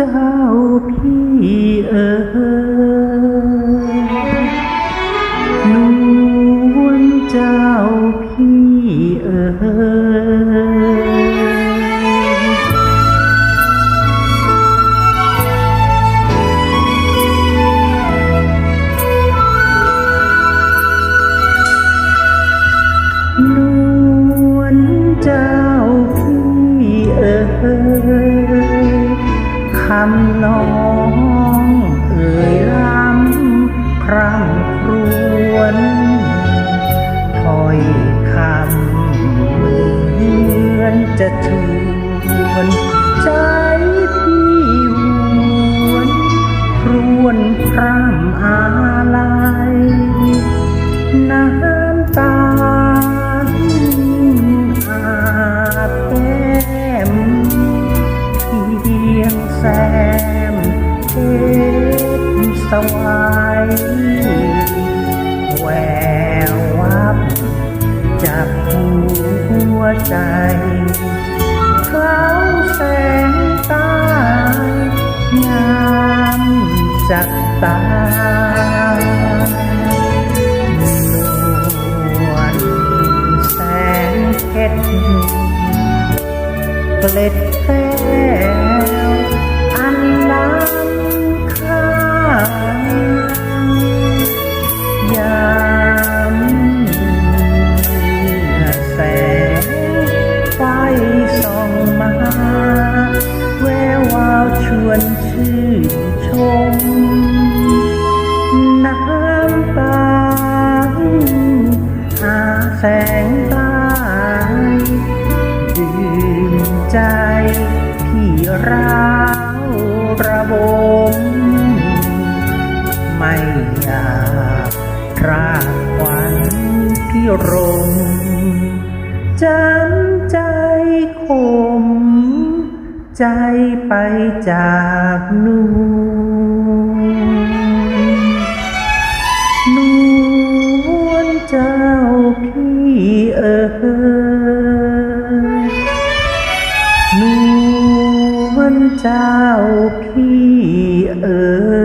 เจ้าพี่เอ๋ำน้องเอ่ยล้ำพร่ำครวญถ้อยคำเหมือนจะชวนใจพี่หวนครวนพร่ำอาลัย สวายแวววับจากหัวใจเขาแสงตางามจักตานวลแสงเพชรเกล็ดแก้ วนชื่นชม น้ำตาอาแสงตายดื่มใจพี่ร้าวระบม ไม่อยากรากขวัญพี่รมจำใจคม ใจไปจากนูนวนเจ้าพี่เอ๋ยนวนเจ้าพี่เอ๋